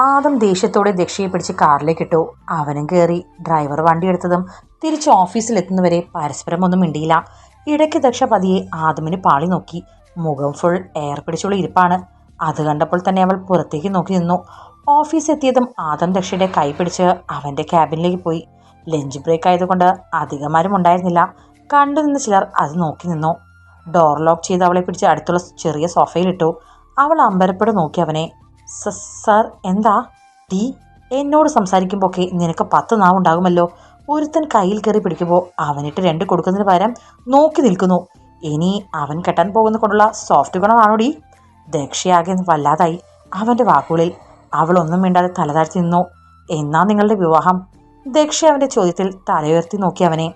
ആദം ദേഷ്യത്തോടെ ദക്ഷയെ പിടിച്ച് കാറിലേക്ക് ഇട്ടു. അവനും കയറി ഡ്രൈവർ വണ്ടി എടുത്തതും തിരിച്ച് ഓഫീസിലെത്തുന്നവരെ പരസ്പരം ഒന്നും മിണ്ടിയില്ല. ഇടയ്ക്ക് ദക്ഷ പതിയെ ആദമിന് പാളി നോക്കി. മുഖം ഫുൾ എയർ പിടിച്ചുള്ള ഇരിപ്പാണ്. അത് കണ്ടപ്പോൾ തന്നെ അവൾ പുറത്തേക്ക് നോക്കി നിന്നു. ഓഫീസ് എത്തിയതും ആദം ദക്ഷയുടെ കൈ പിടിച്ച് അവന്റെ ക്യാബിനിലേക്ക് പോയി. ലഞ്ച് ബ്രേക്ക് ആയതുകൊണ്ട് അധികമാരും ഉണ്ടായിരുന്നില്ല. കണ്ടു നിന്ന് ചിലർ അത് നോക്കി നിന്നു. ഡോർ ലോക്ക് ചെയ്ത് അവളെ പിടിച്ച് അടുത്തുള്ള ചെറിയ സോഫയിലിട്ടു അവൾ അമ്പരപ്പെട്ട് നോക്കി അവനെ. "സ- സാർ എന്താ? ടീ എന്നോട് സംസാരിക്കുമ്പോൾ ഒക്കെ നിനക്ക് പത്ത് നാവുണ്ടാകുമല്ലോ. ഒരുത്തൻ കയ്യിൽ കയറി പിടിക്കുമ്പോൾ അവനിട്ട് രണ്ട് കൊടുക്കുന്നതിന് പകരം നോക്കി നിൽക്കുന്നു. ഇനി അവൻ കെട്ടാൻ പോകുന്ന കൊണ്ടുള്ള സോഫ്റ്റ് ഗുണമാണോ ഡീ? ദക്ഷയാകെ വല്ലാതായി. അവന്റെ വാക്കുകളിൽ അവളൊന്നും മിണ്ടാതെ തലതാഴ്ത്തി നിന്നു. എന്നാ നിങ്ങളുടെ വിവാഹം? ദക്ഷ അവന്റെ ചോദ്യത്തിൽ തലയുയർത്തി നോക്കി അവനെ.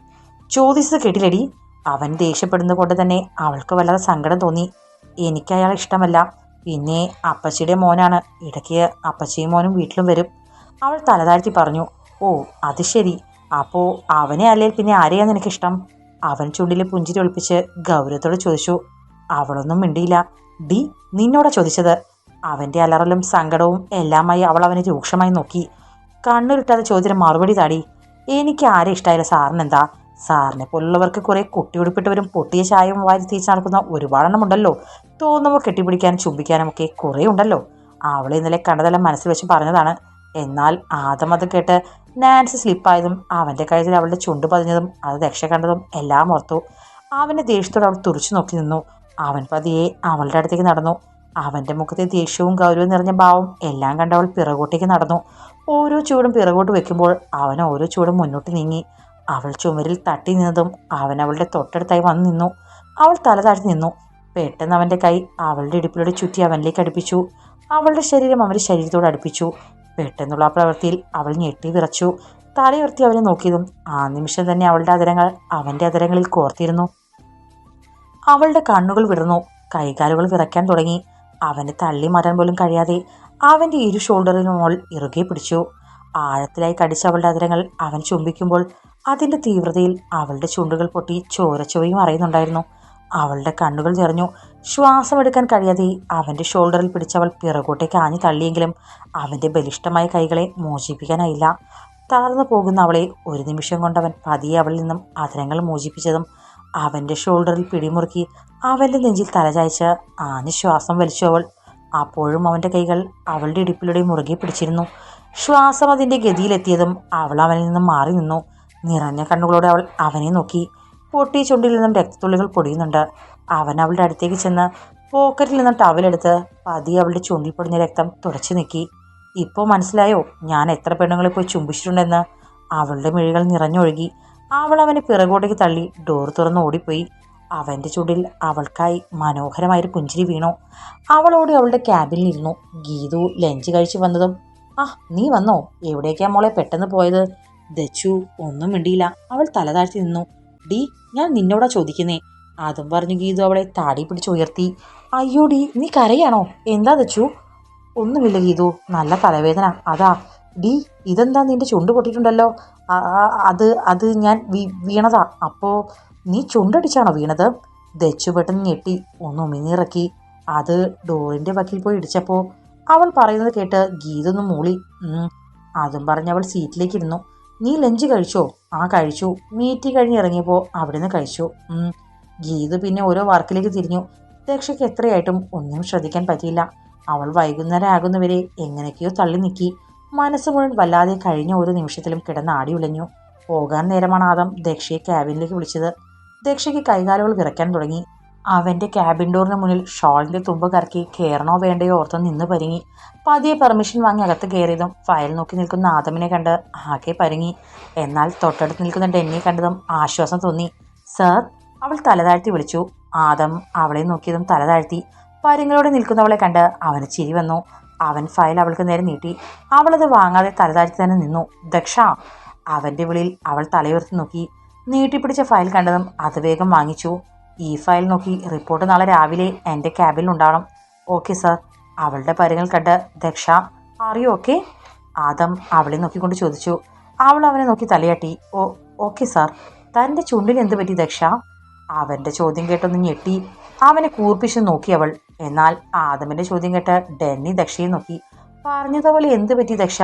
ചോദിച്ചത് കേട്ടില്ലടി അവൻ ദേഷ്യപ്പെടുന്നത് കൊണ്ട് തന്നെ അവൾക്ക് വല്ലാതെ സങ്കടം തോന്നി. എനിക്ക് അയാളെ ഇഷ്ടമല്ല. പിന്നെ അപ്പച്ചിയുടെ മോനാണ്. ഇടയ്ക്ക് അപ്പച്ചിയും മോനും വീട്ടിലും വരും. അവൾ തലതാഴ്ത്തി പറഞ്ഞു ഓ അത് ശരി. അപ്പോൾ അവനെ അല്ലേ പിന്നെ ആരെയാ നിനക്കിഷ്ടം? അവൻ ചുണ്ടിൽ പുഞ്ചിരി ഒളിപ്പിച്ച് ഗൗരവത്തോട് ചോദിച്ചു അവളൊന്നും മിണ്ടിയില്ല. ഡി നിന്നോടാ ചോദിച്ചത്? അവന്റെ അലറലും സങ്കടവും എല്ലാമായി അവൾ അവനെ രൂക്ഷമായി നോക്കി. കണ്ണുരുട്ടാതെ ചോദ്യത്തിന് മറുപടി താടി എനിക്ക് ആരെ ഇഷ്ടമായില്ല സാറിനെന്താ? സാറിനെ പോലുള്ളവർക്ക് കുറെ കുട്ടിയുടുപ്പിട്ടവരും പൊട്ടിയ ചായയും വാരി തീച്ച് നടക്കുന്ന ഒരുപാടെണ്ണമുണ്ടല്ലോ. തോന്നുമ്പോൾ കെട്ടിപ്പിടിക്കാനും ചുംബിക്കാനും ഒക്കെ കുറേ ഉണ്ടല്ലോ അവളെ ഇന്നലെ കണ്ടതെല്ലാം മനസ്സിൽ വെച്ച് പറഞ്ഞതാണ്. എന്നാൽ ആദം അത് കേട്ട് നാൻസി സ്ലിപ്പായതും അവന്റെ കഴുത്തിൽ അവളുടെ ചുണ്ട് പതിഞ്ഞതും അത് രക്ഷ കണ്ടതും എല്ലാം ഓർത്തു. അവന്റെ ദേഷ്യത്തോട് അവൾ തുറച്ചു നോക്കി നിന്നു. അവൻ പതിയെ അവളുടെ അടുത്തേക്ക് നടന്നു. അവന്റെ മുഖത്തെ ദേഷ്യവും ഗൗരവവും നിറഞ്ഞ ഭാവം എല്ലാം കണ്ട് അവൾ പിറകോട്ടേക്ക് നടന്നു. ഓരോ ചൂടും പിറകോട്ട് വെക്കുമ്പോൾ അവൻ ഓരോ ചൂടും മുന്നോട്ട് നീങ്ങി. അവൾ ചുമരിൽ തട്ടി നിന്നതും അവൻ അവളുടെ തൊട്ടടുത്തായി വന്നു നിന്നു. അവൾ തല താഴ്ത്തി നിന്നു. പെട്ടെന്ന് അവന്റെ കൈ അവളുടെ ഇടുപ്പിലൂടെ ചുറ്റി അവനിലേക്ക് അടുപ്പിച്ചു. അവളുടെ ശരീരം അവന്റെ ശരീരത്തോട് അടുപ്പിച്ചു. പെട്ടെന്നുള്ള ആ പ്രവൃത്തിയിൽ അവൾ ഞെട്ടി വിറച്ചു. തലയുയർത്തി അവനെ നോക്കിയതും ആ നിമിഷം തന്നെ അവളുടെ അതരങ്ങൾ അവന്റെ അതരങ്ങളിൽ കോർത്തിരുന്നു. അവളുടെ കണ്ണുകൾ വിടർന്നു. കൈകാലുകൾ വിറയ്ക്കാൻ തുടങ്ങി. അവനെ തള്ളി മാറ്റാൻ പോലും കഴിയാതെ അവന്റെ ഇരു ഷോൾഡറിലും അവൾ ഇറുകെ പിടിച്ചു. ആഴത്തിലായി കടിച്ച അവളുടെ അതിരങ്ങൾ അവൻ ചുംബിക്കുമ്പോൾ അതിന്റെ തീവ്രതയിൽ അവളുടെ ചുണ്ടുകൾ പൊട്ടി ചോരച്ചുവയും അറിയുന്നുണ്ടായിരുന്നു. അവളുടെ കണ്ണുകൾ നിറഞ്ഞു. ശ്വാസമെടുക്കാൻ കഴിയാതെ അവന്റെ ഷോൾഡറിൽ പിടിച്ചവൾ പിറകോട്ടേക്ക് ആഞ്ഞു തള്ളിയെങ്കിലും അവന്റെ ബലിഷ്ടമായ കൈകളെ മോചിപ്പിക്കാനായില്ല. തളർന്നു പോകുന്ന അവളെ ഒരു നിമിഷം കൊണ്ടവൻ പതിയെ അവളിൽ നിന്നും അതിരങ്ങൾ മോചിപ്പിച്ചതും അവന്റെ ഷോൾഡറിൽ പിടിമുറുക്കി അവന്റെ നെഞ്ചിൽ തലചായ്ച്ച് ആഞ്ഞ് ശ്വാസം വലിച്ചു അവൾ. അപ്പോഴും അവന്റെ കൈകൾ അവളുടെ ഇടുപ്പിലൂടെ മുറുകെ പിടിച്ചിരുന്നു. ശ്വാസം അതിന്റെ ഗതിയിലെത്തിയതും അവൾ അവനിൽ നിന്നും മാറി നിന്നു. നിറഞ്ഞ കണ്ണുകളോടെ അവൾ അവനെ നോക്കി. പൊട്ടി ചുണ്ടിൽ നിന്നും രക്തത്തുള്ളികൾ പൊടിയുന്നുണ്ട്. അവൻ അവളുടെ അടുത്തേക്ക് ചെന്ന് പോക്കറ്റിൽ നിന്ന് ടവലെടുത്ത് പതിയെ അവളുടെ ചുണ്ടിൽ പൊടിഞ്ഞ രക്തം തുടച്ചു നീക്കി. ഇപ്പോൾ മനസ്സിലായോ? ഞാൻ എത്ര പെണ്ണുങ്ങളെ പോയി ചുംബിച്ചിട്ടുണ്ടെന്ന്? അവളുടെ മിഴികൾ നിറഞ്ഞൊഴുകി. അവൾ അവനെ പിറകോട്ടേക്ക് തള്ളി ഡോർ തുറന്ന് ഓടിപ്പോയി. അവന്റെ ചുണ്ടിൽ അവൾക്കായി മനോഹരമായൊരു പുഞ്ചിരി വീണു. അവളോട് അവളുടെ ക്യാബിനിൽ ഇരുന്നു. ഗീതു ലഞ്ച് കഴിച്ച് വന്നതും ആ നീ വന്നോ? എവിടേക്കാ മോളെ പെട്ടെന്ന് പോയത്? ദച്ചു ഒന്നും മിണ്ടിയില്ല. അവൾ തല താഴ്ത്തി നിന്നു. ഡി ഞാൻ നിന്നോടാ ചോദിക്കുന്നേ. അതും പറഞ്ഞു ഗീതു അവളെ താടി പിടിച്ച് ഉയർത്തി. അയ്യോ ഡി നീ കരയാണോ? എന്താ ദച്ചു? ഒന്നുമില്ല ഗീതു നല്ല തലവേദന. അതാ. ഡി ഇതെന്താ നിന്റെ ചുണ്ട് പൊട്ടിയിട്ടുണ്ടല്ലോ? അത് അത് ഞാൻ വീ- വീണതാ. അപ്പോൾ നീ ചുണ്ടടിച്ചാണോ വീണത്? ദച്ചു പെട്ടെന്ന് ഞെട്ടി ഒന്ന് ഉമിനീറക്കി അത് ഡോറിന്റെ വക്കിൽ പോയി ഇടിച്ചപ്പോൾ അവൾ പറയുന്നത് കേട്ട് ഗീതൊന്ന് മൂളി. അതും പറഞ്ഞ് അവൾ സീറ്റിലേക്ക് ഇരുന്നു. നീ ലഞ്ച് കഴിച്ചോ? ആ കഴിച്ചു. മീറ്റി കഴിഞ്ഞ് ഇറങ്ങിയപ്പോൾ അവിടുന്ന് കഴിച്ചു. ഗീതു പിന്നെ ഓരോ വർക്കിലേക്ക് തിരിഞ്ഞു. ദക്ഷയ്ക്ക് എത്രയായിട്ടും ഒന്നും ശ്രദ്ധിക്കാൻ പറ്റിയില്ല. അവൾ വൈകുന്നേരം ആകുന്നവരെ എങ്ങനെയൊക്കെയോ തള്ളി നീക്കി. മനസ്സ് മുഴുവൻ വല്ലാതെ കഴിഞ്ഞ ഒരു നിമിഷത്തിലും കിടന്ന് ആടി പോകാൻ നേരമാണ് ആദം ദക്ഷയെ ക്യാബിനിലേക്ക് വിളിച്ചത്. ദക്ഷയ്ക്ക് കൈകാലുകൾ വിറയ്ക്കാൻ തുടങ്ങി. അവന്റെ ക്യാബിൻ ഡോറിന് മുന്നിൽ ഷോളിന്റെ തുമ്പ് കറക്കി കയറണോ വേണ്ടയോ ഓർത്ത് നിന്ന് പരുങ്ങി. പതിയെ പെർമിഷൻ വാങ്ങി അകത്ത് കയറിയതും ഫയൽ നോക്കി നിൽക്കുന്ന ആദമിനെ കണ്ട് ആകെ പരുങ്ങി. എന്നാൽ തൊട്ടടുത്ത് നിൽക്കുന്ന ഡെന്നിയെ കണ്ടതും ആശ്വാസം തോന്നി. സർ അവൾ തലതാഴ്ത്തി വിളിച്ചു. ആദം അവളെ നോക്കിയതും തലതാഴ്ത്തി. പരുങ്ങളോടെ നിൽക്കുന്നവളെ കണ്ട് അവന് ചിരി വന്നു. അവൻ ഫയൽ അവൾക്ക് നേരെ നീട്ടി. അവളത് വാങ്ങാതെ തലതാഴ്ത്തി തന്നെ നിന്നു. ദക്ഷ അവന്റെ വിളിയിൽ അവൾ തലയുയർത്തി നോക്കി. നീട്ടിപ്പിടിച്ച ഫയൽ കണ്ടതും അത് വേഗം വാങ്ങിച്ചു. ഈ ഫയൽ നോക്കി റിപ്പോർട്ട് നാളെ രാവിലെ എന്റെ ക്യാബിൽ ഉണ്ടാവണം. ഓക്കെ സർ അവളുടെ പരുങ്ങൾ കണ്ട് ദക്ഷ അറിയോ ഓക്കെ ആദം അവളെ നോക്കിക്കൊണ്ട് ചോദിച്ചു. അവൾ അവനെ നോക്കി തലയാട്ടി. ഓ ഓക്കെ സാർ തന്റെ ചുണ്ടിന് എന്ത് പറ്റി ദക്ഷ? അവന്റെ ചോദ്യം കേട്ടൊന്ന് ഞെട്ടി. അവനെ കൂർപ്പിച്ച് നോക്കി അവൾ. എന്നാൽ ആദമിന്റെ ചോദ്യം കേട്ട് ഡെന്നി ദക്ഷയെ നോക്കി. പറഞ്ഞതുപോലെ എന്ത് പറ്റി ദക്ഷ?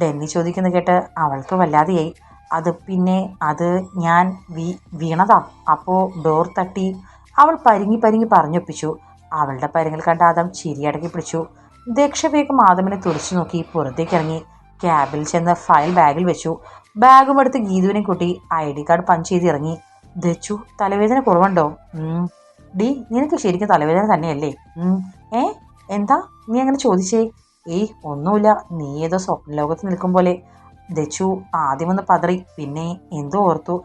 ഡെന്നി ചോദിക്കുന്ന കേട്ട് അവൾക്ക് വല്ലാതെയായി. അത് പിന്നെ അത് ഞാൻ വീ വീണതാ. അപ്പോൾ ഡോർ തട്ടി അവൾ പരിങ്ങി പരിങ്ങി പറഞ്ഞൊപ്പിച്ചു. അവളുടെ പരിങ്ങൽ കണ്ട ആദം ചിരിയടക്കി പിടിച്ചു. ദക്ഷവേഗം ആദമിനെ തുറച്ചു നോക്കി പുറത്തേക്ക് ഇറങ്ങി. ക്യാബിൽ ചെന്ന് ഫയൽ ബാഗിൽ വെച്ചു. ബാഗും എടുത്ത് ഗീതുവിനെ കൂട്ടി. ഐ ഡി കാർഡ് പഞ്ച് ചെയ്ത് ഇറങ്ങി. ദച്ചു തലവേദന കുറവുണ്ടോ. ഡി നിനക്ക് ശരിക്കും തലവേദന തന്നെയല്ലേ. ഏ? എന്താ? നീ അങ്ങനെ ചോദിച്ചേ? ഏയ് ഒന്നുമില്ല. നീ ഏതോ സ്വപ്ന ലോകത്ത് നിൽക്കും പോലെ. ദച്ചു ആദ്യമൊന്ന് പതറി പിന്നെ എന്തോ ഓർത്തു.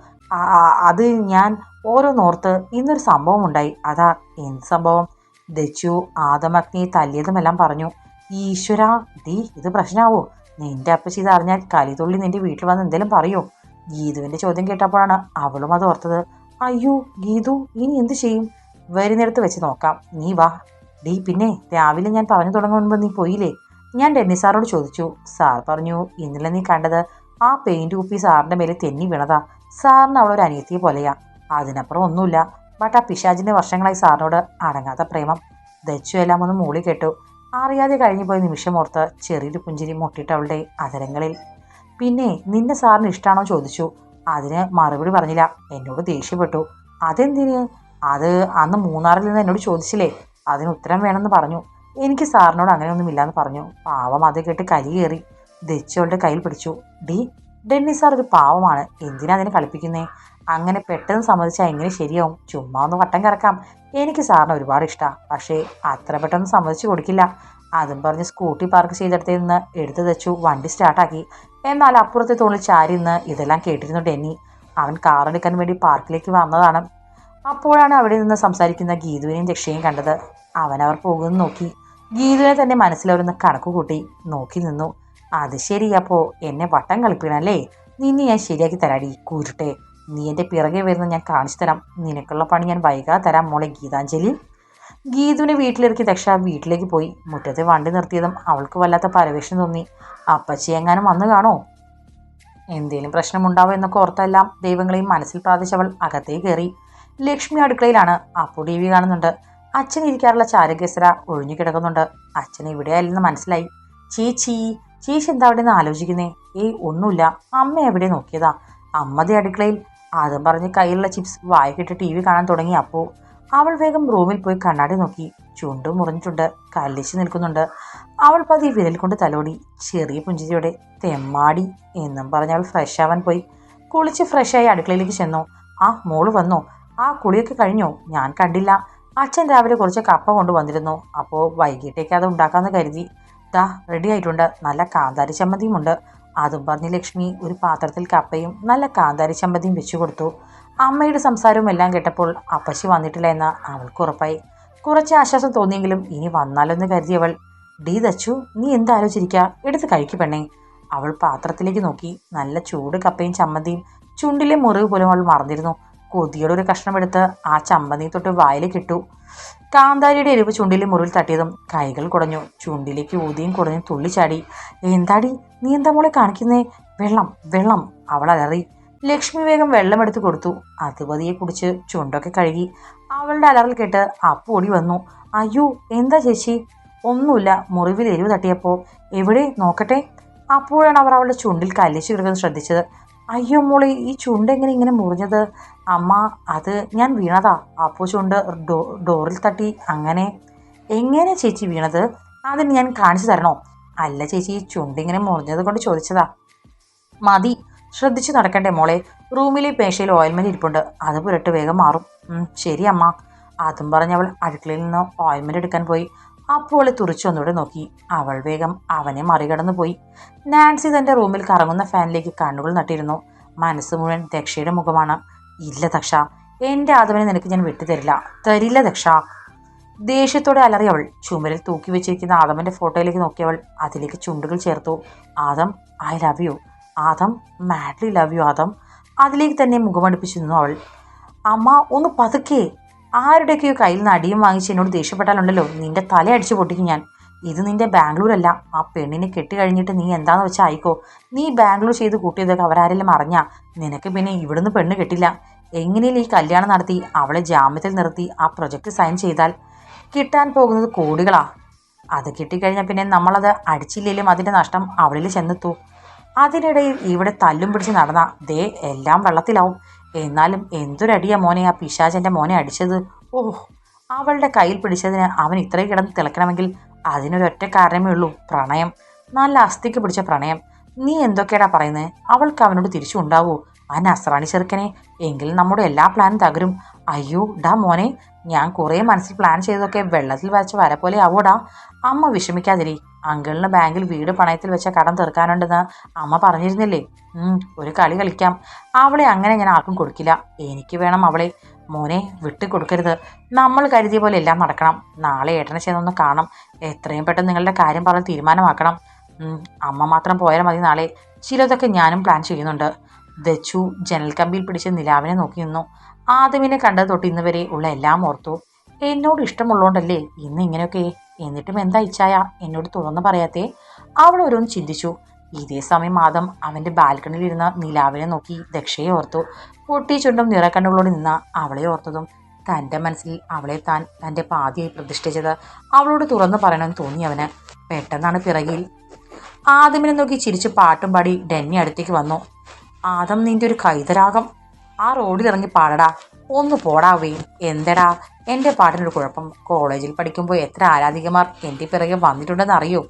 അത് ഞാൻ ഓരോന്നോർത്ത് ഇന്നൊരു സംഭവം ഉണ്ടായി. അതാ എന്ത് സംഭവം? ദച്ചു ആദമഗ്നിയെ തല്ലിയതുമെല്ലാം പറഞ്ഞു. ഈശ്വര ദീ ഇത് പ്രശ്നമാവോ നിന്റെ അപ്പച്ചി ഇത് അറിഞ്ഞാൽ കലിതുള്ളി നിന്റെ വീട്ടിൽ വന്ന് എന്തെങ്കിലും പറയോ? ഗീതുവിന്റെ ചോദ്യം കേട്ടപ്പോഴാണ് അവളും അത് ഓർത്തത്. അയ്യോ ഗീതു ഇനി എന്ത് ചെയ്യും? വരുന്നിടത്ത് വെച്ച് നോക്കാം. നീ വാ. ഡീ പിന്നെ രാവിലെ ഞാൻ പറഞ്ഞു തുടങ്ങുമ്പോൾ നീ പോയില്ലേ? ഞാൻ ഡെന്നി സാറോട് ചോദിച്ചു സാർ പറഞ്ഞു ഇന്നലെ നീ കണ്ടത് ആ പെയിന്റ് കുപ്പി സാറിന്റെ മേലെ തെന്നി വീണതാ. സാറിന് അവളൊരു അനിയത്തിയെ പോലെയാ. അതിനപ്പുറം ഒന്നുമില്ല. ബട്ട് ആ പിശാജിന്റെ വർഷങ്ങളായി സാറിനോട് അടങ്ങാത്ത പ്രേമം. ദച്ചു എല്ലാം ഒന്ന് മൂളി കേട്ടു. അറിയാതെ കഴിഞ്ഞു പോയ നിമിഷം ഓർത്ത് ചെറിയൊരു പുഞ്ചിരി മുട്ടിട്ട് അവളുടെ അതരങ്ങളിൽ പിന്നെ നിന്നെ സാറിന് ഇഷ്ടമാണോ ചോദിച്ചു. അതിന് മറുപടി പറഞ്ഞില്ല. എന്നോട് ദേഷ്യപ്പെട്ടു. അതെന്തിന്? അത് അന്ന് മൂന്നാറിൽ നിന്ന് എന്നോട് ചോദിച്ചില്ലേ? അതിന് ഉത്തരം വേണമെന്ന് പറഞ്ഞു. എനിക്ക് സാറിനോട് അങ്ങനെയൊന്നും ഇല്ലാന്ന് പറഞ്ഞു. പാവം അത് കേട്ട് കരി കയറി ദച്ചോളുടെ കയ്യിൽ പിടിച്ചു. ഡി ഡെന്നി സാർ ഒരു പാവമാണ്. എന്തിനാ അതിനെ കളിപ്പിക്കുന്നേ? അങ്ങനെ പെട്ടെന്ന് സമ്മതിച്ചാൽ എങ്ങനെ ശരിയാവും? ചുമ്മാ ഒന്ന് വട്ടം കറക്കാം. എനിക്ക് സാറിന് ഒരുപാട് ഇഷ്ടമാണ് പക്ഷേ അത്ര പെട്ടെന്ന് സമ്മതിച്ചു കൊടുക്കില്ല. അതും പറഞ്ഞ് സ്കൂട്ടി പാർക്ക് ചെയ്തെടുത്ത് നിന്ന് എടുത്തു തെച്ചു. വണ്ടി സ്റ്റാർട്ടാക്കി. എന്നാൽ അപ്പുറത്തെ തോണിൽ ചാരി നിന്ന് ഇതെല്ലാം കേട്ടിരുന്നു ഡെന്നി. അവൻ കാറെടുക്കാൻ വേണ്ടി പാർക്കിലേക്ക് വന്നതാണ്. അപ്പോഴാണ് അവിടെ നിന്ന് സംസാരിക്കുന്ന ഗീതുവിനെയും ദക്ഷയും കണ്ടത്. അവൻ അവർ പോകുന്നു നോക്കി. ഗീതുവിനെ തന്നെ മനസ്സിലവരൊന്ന് കണക്ക് കൂട്ടി നോക്കി നിന്നു. അത് ശരി അപ്പോ എന്നെ വട്ടം കളിപ്പിക്കണല്ലേ? നിന്നെ ഞാൻ ശരിയാക്കി തരാടി കൂരുട്ടെ. നീ എന്റെ പിറകെ വരുന്ന ഞാൻ കാണിച്ചു തരാം. നിനക്കുള്ള പണി ഞാൻ വൈകാതെ തരാം മോളെ ഗീതാഞ്ജലി. ഗീതുവിനെ വീട്ടിലിറക്കി ദക്ഷ വീട്ടിലേക്ക് പോയി. മുറ്റത്ത് വണ്ടി നിർത്തിയതും അവൾക്ക് വല്ലാത്ത പരവേഷം തോന്നി. അപ്പച്ചി എങ്ങാനും വന്നു കാണോ? എന്തേലും പ്രശ്നമുണ്ടാവോ എന്നൊക്കെ ഓർത്തെല്ലാം ദൈവങ്ങളെയും മനസ്സിൽ പ്രാർത്ഥിച്ചവൾ അകത്തേക്ക് കയറി. ലക്ഷ്മി അടുക്കളയിലാണ്. അപ്പു ടി വി കാണുന്നുണ്ട്. അച്ഛൻ ഇരിക്കാറുള്ള ചാരകേസര ഒഴിഞ്ഞു കിടക്കുന്നുണ്ട്. അച്ഛൻ ഇവിടെയല്ലെന്ന് മനസ്സിലായി. ചീച്ചി ചീച്ചി എന്താ അവിടെ നിന്ന് ആലോചിക്കുന്നേ? ഏയ് ഒന്നുമില്ല. അമ്മ എവിടെ നോക്കിയതാ? അമ്മതേ അടുക്കളയിൽ. അതും പറഞ്ഞ് കയ്യിലുള്ള ചിപ്സ് വായിക്കിട്ട് ടി വി കാണാൻ തുടങ്ങി. അപ്പോൾ അവൾ വേഗം റൂമിൽ പോയി കണ്ണാടി നോക്കി. ചുണ്ട് മുറിഞ്ഞിട്ടുണ്ട്. കല്ലിച്ച് നിൽക്കുന്നുണ്ട്. അവൾ പതി വിരൽ കൊണ്ട് തലോടി. ചെറിയ പുഞ്ചിരിയോടെ തെമ്മാടി എന്നും പറഞ്ഞ് അവൾ ഫ്രഷ് ആവാൻ പോയി. കുളിച്ച് ഫ്രഷായി അടുക്കളയിലേക്ക് ചെന്നു. ആ മോൾ വന്നോ? ആ കുളിയൊക്കെ കഴിഞ്ഞോ? ഞാൻ കണ്ടില്ല. അച്ഛൻ രാവിലെ കുറച്ച് കപ്പ കൊണ്ടുവന്നിരുന്നു. അപ്പോൾ വൈകിട്ടേക്ക് അത് ഉണ്ടാക്കാമെന്ന് കരുതി. ദാ റെഡി ആയിട്ടുണ്ട്. നല്ല കാന്താരി ചമ്മന്തിയും ഉണ്ട് അതും പറഞ്ഞ് ലക്ഷ്മി ഒരു പാത്രത്തിൽ കപ്പയും നല്ല കാന്താരി ചമ്മന്തിയും വെച്ചു കൊടുത്തു. അമ്മയുടെ സംസാരവും എല്ലാം കേട്ടപ്പോൾ അപ്പശി വന്നിട്ടില്ല എന്ന് അവൾക്ക് ഉറപ്പായി. കുറച്ച് ആശ്വാസം തോന്നിയെങ്കിലും ഇനി വന്നാലൊന്ന് കരുതിയവൾ ഡീ തച്ചു നീ എന്താലോചിച്ചിരിക്കുക എടുത്ത് കഴിക്കു പെണ്ണേ. അവൾ പാത്രത്തിലേക്ക് നോക്കി. നല്ല ചൂട് കപ്പയും ചമ്മന്തിയും ചുണ്ടിലെ മുറിവ് പോലും അവൾ മറന്നിരുന്നു. കൊതിയുടെ ഒരു കഷ്ണം എടുത്ത് ആ ചമ്പന്തി തൊട്ട് വായിലേക്ക് ഇട്ടു കാന്താരിയുടെ എരിവ് ചുണ്ടിലെ മുറിവിൽ തട്ടിയതും കൈകൾ കുടഞ്ഞു. ചുണ്ടിലേക്ക് ഊതിയും കുടഞ്ഞും തുള്ളിച്ചാടി എന്താടി? നീ എന്താ മോളെ കാണിക്കുന്നേ? വെള്ളം വെള്ളം അവൾ അലറി. ലക്ഷ്മി വേഗം വെള്ളമെടുത്ത് കൊടുത്തു. അതുപതിയെ കുടിച്ച് ചുണ്ടൊക്കെ കഴുകി. അവളുടെ അലറൽ കേട്ട് അപ്പു വന്നു. അയ്യോ എന്താ ചേച്ചി? ഒന്നുമില്ല മുറിവിൽ എരിവ് തട്ടിയപ്പോൾ. എവിടെ? നോക്കട്ടെ. അപ്പോഴാണ് അവർ അവളുടെ ചുണ്ടിൽ കല്ലിച്ചു കിടക്കുന്നത് ശ്രദ്ധിച്ചത്. അയ്യോ മോളെ ഈ ചുണ്ട് എങ്ങനെ ഇങ്ങനെ മുറിഞ്ഞത്? അമ്മ അത് ഞാൻ വീണതാ. അപ്പോൾ ചുണ്ട് ഡോറിൽ തട്ടി അങ്ങനെ. എങ്ങനെ ചേച്ചി വീണത്? അതിന് ഞാൻ കാണിച്ചു തരണോ? അല്ല ചേച്ചി ഈ ചുണ്ടിങ്ങനെ മുറിഞ്ഞത് കൊണ്ട് ചോദിച്ചതാ. മതി ശ്രദ്ധിച്ചു നടക്കണ്ടേ മോളെ. റൂമിലെ പേശയിൽ ഓയിൽമെന്റ് ഇരിപ്പുണ്ട്. അത് പുരട്ട് വേഗം മാറും. ശരി അമ്മ. അതും പറഞ്ഞ് അവൾ അടുക്കളയിൽ നിന്ന് ഓയിൽമെന്റ് എടുക്കാൻ പോയി. അപ്പോൾ തുറിച്ചു നോക്കി. അവൾ വേഗം അവനെ മറികടന്നു പോയി നാൻസി തന്റെ റൂമിൽ കറങ്ങുന്ന ഫാനിലേക്ക് കണ്ണുകൾ നട്ടിരുന്നു. മനസ്സ് മുഴുവൻ ദക്ഷയുടെ മുഖമാണ്. ഇല്ല ദക്ഷ. എന്റെ ആദവനെ നിനക്ക് ഞാൻ വിട്ടുതരില്ല തരില്ല. ദക്ഷ. ദേഷ്യത്തോടെ അലറി അവൾ. ചുമരിൽ തൂക്കി വെച്ചിരിക്കുന്ന ആദമന്റെ ഫോട്ടോയിലേക്ക് നോക്കിയവൾ. അതിലേക്ക് ചുണ്ടുകൾ ചേർത്തു. Adam I love you Adam madly love you Adam. അതിലേക്ക് തന്നെ മുഖമടുപ്പിച്ചു നിന്നു അവൾ. അമ്മ ഒന്ന് പതുക്കെ. ആരുടെയൊക്കെയോ കയ്യിൽ നിന്ന് അടിയും വാങ്ങിച്ച് എന്നോട് ദേഷ്യപ്പെട്ടാലുണ്ടല്ലോ. നിന്റെ തല അടിച്ചു പൊട്ടിക്കും ഞാൻ. ഇത് നിന്റെ ബാംഗ്ലൂർ അല്ല ആ പെണ്ണിനെ കെട്ടി കഴിഞ്ഞിട്ട് നീ എന്താന്ന് വെച്ചാൽ ആയിക്കോ. നീ ബാംഗ്ലൂർ ചെയ്ത് കൂട്ടിയതൊക്കെ അവരാരെല്ലാം അറിഞ്ഞാ? നിനക്ക് പിന്നെ ഇവിടുന്ന് പെണ്ണ് കിട്ടില്ല. എങ്ങനെയും ഈ കല്യാണം നടത്തി? അവളെ ജാമ്യത്തിൽ നിർത്തി ആ പ്രൊജക്റ്റ് സൈൻ ചെയ്താൽ കിട്ടാൻ പോകുന്നത് കോടികളാ. അത് കിട്ടിക്കഴിഞ്ഞാൽ പിന്നെ നമ്മളത് അടിച്ചില്ലെങ്കിലും അതിന്റെ നഷ്ടം അവളിൽ ചെന്നെത്തു. അതിനിടയിൽ ഇവിടെ തല്ലും പിടിച്ച് നടന്ന. ദേ എല്ലാം വെള്ളത്തിലാവും. എന്നാലും എന്തൊരടിയാ മോനെ ആ പിശാചന്റെ മോനെ അടിച്ചത്? ഓ അവളുടെ കയ്യിൽ പിടിച്ചതിന് അവൻ ഇത്രയും കിടന്ന് തിളക്കണമെങ്കിൽ അതിനൊരൊറ്റ കാരണമേ ഉള്ളൂ പ്രണയം. നല്ല അസ്ഥിക്ക് പിടിച്ച പ്രണയം. നീ എന്തൊക്കെയാടാ പറയുന്നത് അവൾക്ക് അവനോട് തിരിച്ചു ഉണ്ടാവൂ ആ നസ്രാണി ചെറുക്കനെ എങ്കിൽ നമ്മുടെ എല്ലാ പ്ലാനും തകരും. അയ്യോ ഡാ മോനെ ഞാൻ കുറേ മനസ്സിൽ പ്ലാൻ ചെയ്തതൊക്കെ വെള്ളത്തിൽ വരച്ച വര പോലെ ആവോടാ. അമ്മ വിഷമിക്കാതിരി. അങ്കിളിന് ബാങ്കിൽ വീട് പണയത്തിൽ വെച്ച കടം തീർക്കാനുണ്ടെന്ന് അമ്മ പറഞ്ഞിരുന്നില്ലേ? ഒരു കളി കളിക്കാം. അവളെ അങ്ങനെ ഞാൻ ആർക്കും കൊടുക്കില്ല. എനിക്ക് വേണം അവളെ. മോനെ വിട്ടു കൊടുക്കരുത്. നമ്മൾ കരുതിയ പോലെ എല്ലാം നടക്കണം. നാളെ ഏട്ടനെ ചെന്നൊന്ന് കാണാം എത്രയും പെട്ടെന്ന് നിങ്ങളുടെ കാര്യം പറഞ്ഞ് തീരുമാനമാക്കണം. അമ്മ മാത്രം പോയാൽ മതി നാളെ. ചിലതൊക്കെ ഞാനും പ്ലാൻ ചെയ്യുന്നുണ്ട്. ദച്ചു ജനൽ കമ്പിയിൽ പിടിച്ച് നിലാവിനെ നോക്കി നിന്നു. ആദമിനെ കണ്ടത് തൊട്ട് ഇന്ന് വരെ ഉള്ള എല്ലാം ഓർത്തു. എന്നോട് ഇഷ്ടമുള്ളതുകൊണ്ടല്ലേ ഇന്ന് ഇങ്ങനെയൊക്കെ എന്നിട്ടും എന്താ ഇച്ഛായ എന്നോട് തുറന്നു പറയാത്തേ. അവൾ ഓരോന്ന് ചിന്തിച്ചു. ഇതേ സമയം ആദം അവന്റെ ബാൽക്കണിയിൽ ഇരുന്ന നിലാവിനെ നോക്കി ദക്ഷയെ ഓർത്തു. പൊട്ടി ചുണ്ടും നിറക്കണ്ണുകളോട് നിന്ന അവളെ ഓർത്തതും തന്റെ മനസ്സിൽ അവളെ താൻ തന്റെ പാതിയായി പ്രതിഷ്ഠിച്ചത് അവളോട് തുറന്നു പറയണമെന്ന് തോന്നി അവന്. പെട്ടെന്നാണ് പിറകിൽ ആദമിനെ നോക്കി ചിരിച്ച് പാട്ടും പാടി ഡെന്നി അടുത്തേക്ക് വന്നു. ആദം നിന്റെ ഒരു കൈതരാഗം. ആ റോഡിൽ ഇറങ്ങി പാടടാ. ഒന്ന് പോടാവേ എന്തടാ? എന്റെ പാട്ടിനൊരു കുഴപ്പം. കോളേജിൽ പഠിക്കുമ്പോൾ എത്ര ആരാധികമാർ എന്റെ പിറകെ വന്നിട്ടുണ്ടെന്ന് അറിയോ?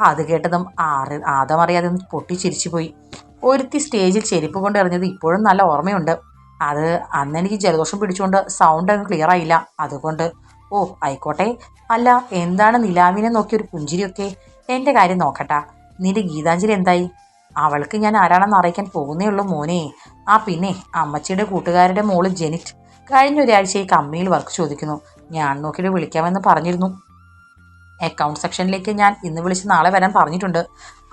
അത് കേട്ടതും ആറ് ആദമറിയാതെ ഒന്ന് പൊട്ടിച്ചിരിച്ചു പോയി ഒരുത്തി സ്റ്റേജിൽ ചെരുപ്പ് കൊണ്ട് എറിഞ്ഞത് ഇപ്പോഴും നല്ല ഓർമ്മയുണ്ട്. അത് അന്ന് എനിക്ക് ജലദോഷം പിടിച്ചുകൊണ്ട് സൗണ്ട് അങ്ങ് ക്ലിയർ ആയില്ല. അതുകൊണ്ട് ഓ ആയിക്കോട്ടെ. അല്ല എന്താണ് നിലാവിനെ നോക്കി ഒരു പുഞ്ചിരിയൊക്കെ? എന്റെ കാര്യം നോക്കട്ടാ. നിന്റെ ഗീതാഞ്ജലി എന്തായി? അവൾക്ക് ഞാൻ ആരാണെന്ന് അറിയിക്കാൻ പോകുന്നേ ഉള്ളൂ മോനെ. ആ പിന്നെ അമ്മച്ചിയുടെ കൂട്ടുകാരുടെ മോൾ ജെനിറ്റ് കഴിഞ്ഞ ഒരാഴ്ച ഈ കമ്പനിയിൽ വർക്ക് ചോദിക്കുന്നു. ഞാൻ നോക്കിയിട്ട് വിളിക്കാമെന്ന് പറഞ്ഞിരുന്നു. അക്കൗണ്ട് സെക്ഷനിലേക്ക് ഞാൻ ഇന്ന് വിളിച്ച് നാളെ വരാൻ പറഞ്ഞിട്ടുണ്ട്.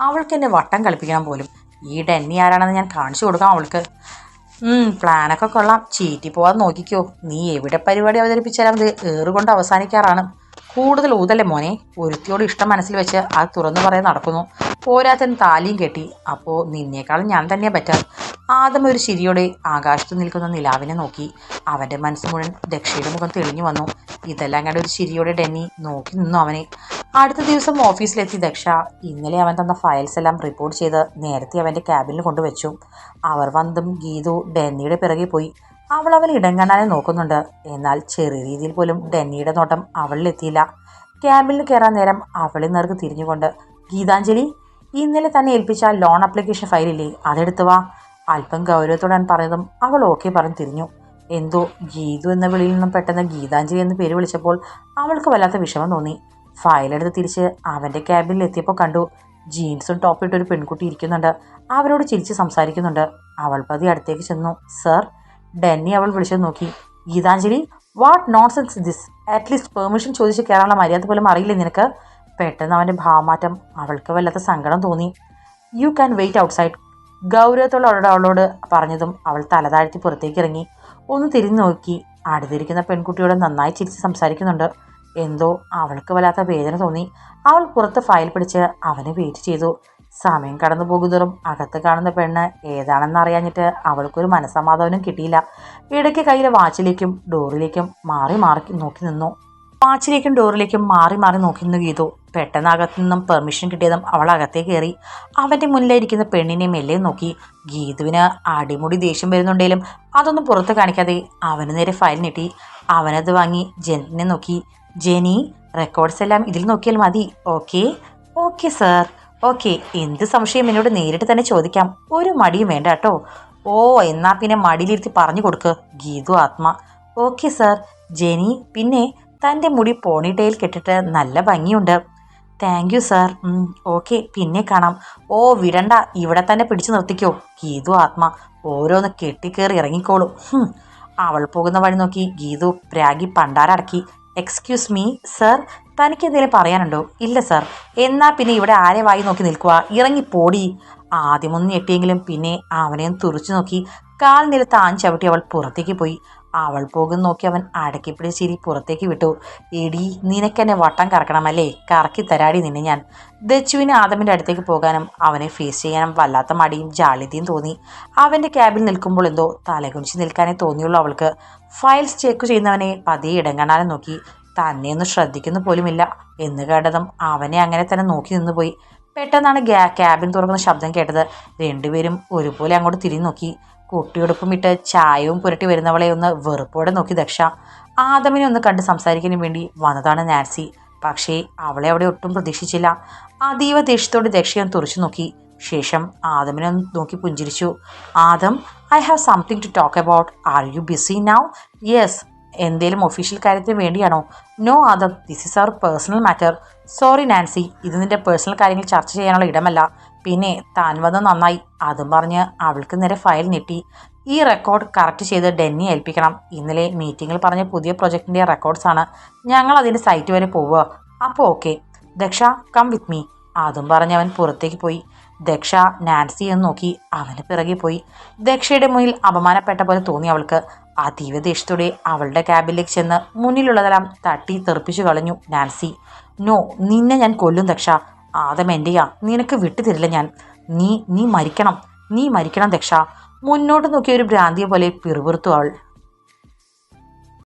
അവൾക്ക് എന്നെ വട്ടം കളിപ്പിക്കണം പോലും. ഈ ഡെന്നി ആരാണെന്ന് ഞാൻ കാണിച്ചു കൊടുക്കാം അവൾക്ക്. പ്ലാനൊക്കെ കൊള്ളാം. ചീറ്റി പോവാതെ നോക്കിക്കോ. നീ എവിടെ പരിപാടി അവതരിപ്പിച്ചാലും അത് ഏറുകൊണ്ട് അവസാനിക്കാറാണ്. കൂടുതൽ ഊതല്ലേ മോനെ? ഒരുത്തിയോട് ഇഷ്ടം മനസ്സിൽ വെച്ച് അത് തുറന്നു പറയാൻ നടക്കുന്നു. പോരാത്തൻ താലിയും കെട്ടി. അപ്പോൾ നിന്നേക്കാളും ഞാൻ തന്നെയാണ് പറ്റാം ആദം ഒരു ചിരിയോടെ ആകാശത്ത് നിൽക്കുന്ന നിലാവിനെ നോക്കി. അവന്റെ മനസ്സ് മുഴുവൻ ദക്ഷയുടെ മുഖം തെളിഞ്ഞു വന്നു. ഇതെല്ലാം കണ്ട ഒരു ചിരിയോടെ ഡെന്നി നോക്കി നിന്നു അവനെ. അടുത്ത ദിവസം ഓഫീസിലെത്തി ദക്ഷ. ഇന്നലെ അവൻ തന്ന ഫയൽസ് എല്ലാം റിപ്പോർട്ട് ചെയ്ത് നേരത്തെ അവന്റെ ക്യാബിനിൽ കൊണ്ടുവച്ചു. അവർ വന്നും ഗീതു ഡെന്നിയുടെ പിറകെ പോയി. അവൾ അവൻ ഇടങ്ങാനാനെ നോക്കുന്നുണ്ട്. എന്നാൽ ചെറിയ രീതിയിൽ പോലും ഡെന്നിയുടെ നോട്ടം അവളിലെത്തിയില്ല ക്യാബിനിൽ കയറാൻ നേരം അവളിൽ നേർക്ക് തിരിഞ്ഞുകൊണ്ട് ഗീതാഞ്ജലി ഇന്നലെ തന്നെ ഏൽപ്പിച്ച ലോൺ അപ്ലിക്കേഷൻ ഫയലില്ലേ അതെടുത്ത് വാ. അല്പം ഗൗരവത്തോടാൻ പറഞ്ഞതും അവൾ ഓക്കെ പറഞ്ഞ് തിരിഞ്ഞു. എന്തോ ഗീതു എന്ന വിളിയിൽ നിന്നും പെട്ടെന്ന് ഗീതാഞ്ജലി എന്ന് പേര് വിളിച്ചപ്പോൾ അവൾക്ക് വല്ലാത്ത വിഷമം തോന്നി. ഫയലെടുത്ത് തിരിച്ച് അവന്റെ ക്യാബിനിൽ എത്തിയപ്പോൾ കണ്ടു ജീൻസും ടോപ്പ് ഇട്ടൊരു പെൺകുട്ടി ഇരിക്കുന്നുണ്ട്. അവരോട് ചിരിച്ച് സംസാരിക്കുന്നുണ്ട്. അവൾ പതി അടുത്തേക്ക് ചെന്നു. സർ ഡെന്നി അവൾ വിളിച്ചു നോക്കി. Geethanjali what nonsense this at least permission ചോദിച്ച് കയറാനുള്ള മര്യാദ പോലും അറിയില്ലേ നിനക്ക്? പെട്ടെന്ന് അവന്റെ ഭാവമാറ്റം അവൾക്ക് വല്ലാത്ത സങ്കടം തോന്നി. യു ക്യാൻ വെയിറ്റ് ഔട്ട്സൈഡ് ഗൗരവത്തോടെ അവളോട് പറഞ്ഞതും അവൾ തലതാഴ്ത്തി പുറത്തേക്ക് ഇറങ്ങി. ഒന്ന് തിരിഞ്ഞു നോക്കി. അടുത്തിരിക്കുന്ന പെൺകുട്ടിയോട് നന്നായി ചിരിച്ച് സംസാരിക്കുന്നുണ്ട്. എന്തോ അവൾക്ക് വല്ലാത്ത വേദന തോന്നി. അവൾ പുറത്ത് ഫയൽ പിടിച്ച് അവനെ വെയിറ്റ് ചെയ്തു. സമയം കടന്നു പോകുന്നതും അകത്ത് കാണുന്ന പെണ്ണ് ഏതാണെന്ന് അറിയാഞ്ഞിട്ട് അവൾക്കൊരു മനസ്സമാധാനം കിട്ടിയില്ല. ഇടയ്ക്ക് കയ്യിലെ വാച്ചിലേക്കും ഡോറിലേക്കും മാറി മാറി നോക്കി നിന്നു. വാച്ചിലേക്കും ഡോറിലേക്കും മാറി മാറി നോക്കി നിന്നു ഗീതു പെട്ടെന്ന് അകത്തു നിന്നും പെർമിഷൻ കിട്ടിയതും അവൾ അകത്തേ കയറി. അവന്റെ മുന്നിലിരിക്കുന്ന പെണ്ണിനെ മെല്ലെ നോക്കി. ഗീതുവിന് അടിമുടി ദേഷ്യം വരുന്നുണ്ടെങ്കിലും അതൊന്നും പുറത്ത് കാണിക്കാതെ അവന് നേരെ ഫയൽ നീട്ടി. അവനത് വാങ്ങി ജെനിനെ നോക്കി. ജെനി റെക്കോർഡ്സ് എല്ലാം ഇതിൽ നോക്കിയാൽ മതി. ഓക്കെ ഓക്കെ സർ ഓക്കെ എന്ത് സംശയം? എന്നോട് നേരിട്ട് തന്നെ ചോദിക്കാം. ഒരു മടിയും വേണ്ട കേട്ടോ. ഓ എന്നാ പിന്നെ മടിയിലിരുത്തി പറഞ്ഞു കൊടുക്ക്. ഗീതു ആത്മ. ഓക്കെ സർ ജെനി പിന്നെ തന്റെ മുടി പോണിടെയിൽ കെട്ടിട്ട് നല്ല ഭംഗിയുണ്ട്. താങ്ക് യു സാർ ഓക്കെ പിന്നെ കാണാം. ഓ വിടണ്ട. ഇവിടെ തന്നെ പിടിച്ചു നിർത്തിക്കോ. ഗീതു ആത്മ. ഓരോന്ന് കെട്ടിക്കേറി ഇറങ്ങിക്കോളും. അവൾ പോകുന്ന വഴി നോക്കി ഗീതു പ്രാഗി പണ്ടാരടക്കി എക്സ്ക്യൂസ് മീ സർ തനിക്ക് എന്തെങ്കിലും പറയാനുണ്ടോ? ഇല്ല സർ എന്നാൽ പിന്നെ ഇവിടെ ആരെ വായി നോക്കി നിൽക്കുക ഇറങ്ങി പോടി. ആദ്യമൊന്നും ഞെട്ടിയെങ്കിലും പിന്നെ അവനെയും തുറച്ചു നോക്കി. കാൽ നില താൻ ചവിട്ടി അവൾ പുറത്തേക്ക് പോയി. അവൾ പോകുന്ന നോക്കി അവൻ അടക്കി പിടിച്ച് ചിരി പുറത്തേക്ക് വിട്ടു. എടി നിനക്കെന്നെ വട്ടം കറക്കണമല്ലേ? കറക്കി തരാടി നിന്നെ ഞാൻ. ദച്ചുവിന് ആദമിന്റെ അടുത്തേക്ക് പോകാനും അവനെ ഫേസ് ചെയ്യാനും വല്ലാത്ത മടിയും ജാളിതയും തോന്നി. അവന്റെ ക്യാബിൽ നിൽക്കുമ്പോൾ എന്തോ തലകുനിച്ച് നിൽക്കാനേ തോന്നിയുള്ളൂ അവൾക്ക്. ഫയൽസ് ചെക്ക് ചെയ്യുന്നവനെ പതിയെ ഇടങ്ങണാനും നോക്കി. തന്നെയൊന്നും ശ്രദ്ധിക്കുന്നു പോലുമില്ല എന്ന് കേട്ടതും അവനെ അങ്ങനെ തന്നെ നോക്കി നിന്നുപോയി പെട്ടെന്നാണ് ഗ്യാ ക്യാബിൻ തുറക്കുന്ന ശബ്ദം കേട്ടത്. രണ്ടുപേരും ഒരുപോലെ അങ്ങോട്ട് തിരിഞ്ഞു നോക്കി. കുട്ടിയുടുപ്പും ഇട്ട് ചായവും പുരട്ടി വരുന്നവളെ ഒന്ന് വെറുപ്പോടെ നോക്കി ദക്ഷ. ആദമിനെ ഒന്ന് കണ്ട് സംസാരിക്കാനും വേണ്ടി വന്നതാണ് നാൻസി. പക്ഷേ അവളെ അവിടെ ഒട്ടും പ്രതീക്ഷിച്ചില്ല. അതീവ ദേഷ്യത്തോടെ ദക്ഷയെ തുറച്ചു നോക്കി. ശേഷം ആദമിനെ ഒന്ന് നോക്കി പുഞ്ചിരിച്ചു. Adam I have something to talk about are you busy now yes എന്തേലും ഒഫീഷ്യൽ കാര്യത്തിന് വേണ്ടിയാണോ? No Adam. This is our personal matter sorry Nancy. ഇത് നിന്റെ പേഴ്സണൽ കാര്യങ്ങൾ ചർച്ച ചെയ്യാനുള്ള ഇടമല്ല. പിന്നെ താൻ വന്ന് നന്നായി. അതും പറഞ്ഞ് അവൾക്ക് നേരെ ഫയൽ നീട്ടി ഈ റെക്കോർഡ് കറക്റ്റ് ചെയ്ത് ഡെന്നി ഏൽപ്പിക്കണം. ഇന്നലെ മീറ്റിങ്ങിൽ പറഞ്ഞ പുതിയ പ്രൊജക്ടിന്റെ റെക്കോർഡ്സാണ് ഞങ്ങൾ അതിന്റെ സൈറ്റ് വരെ പോവുക. അപ്പോൾ okay Daksha come with me അതും പറഞ്ഞ് അവൻ പുറത്തേക്ക് പോയി. ദക്ഷ നാൻസി എന്ന് നോക്കി അവന് പിറകെ പോയി. ദക്ഷയുടെ മുന്നിൽ അപമാനപ്പെട്ട പോലെ തോന്നി അവൾക്ക്. അതീവ ദേഷ്യത്തോടെ അവളുടെ ക്യാബിലേക്ക് ചെന്ന് മുന്നിലുള്ളതെല്ലാം തട്ടി തെറിപ്പിച്ചു കളഞ്ഞു നാൻസി. നോ നിന്നെ ഞാൻ കൊല്ലും ദക്ഷ. ആദം എന്റെയാ നിനക്ക് വിട്ടുതരില്ല ഞാൻ. നീ നീ മരിക്കണം. നീ മരിക്കണം ദക്ഷ മുന്നോട്ട് നോക്കിയ ഒരു ഭ്രാന്തിയെ പോലെ പിറുപിറുത്തു അവൾ.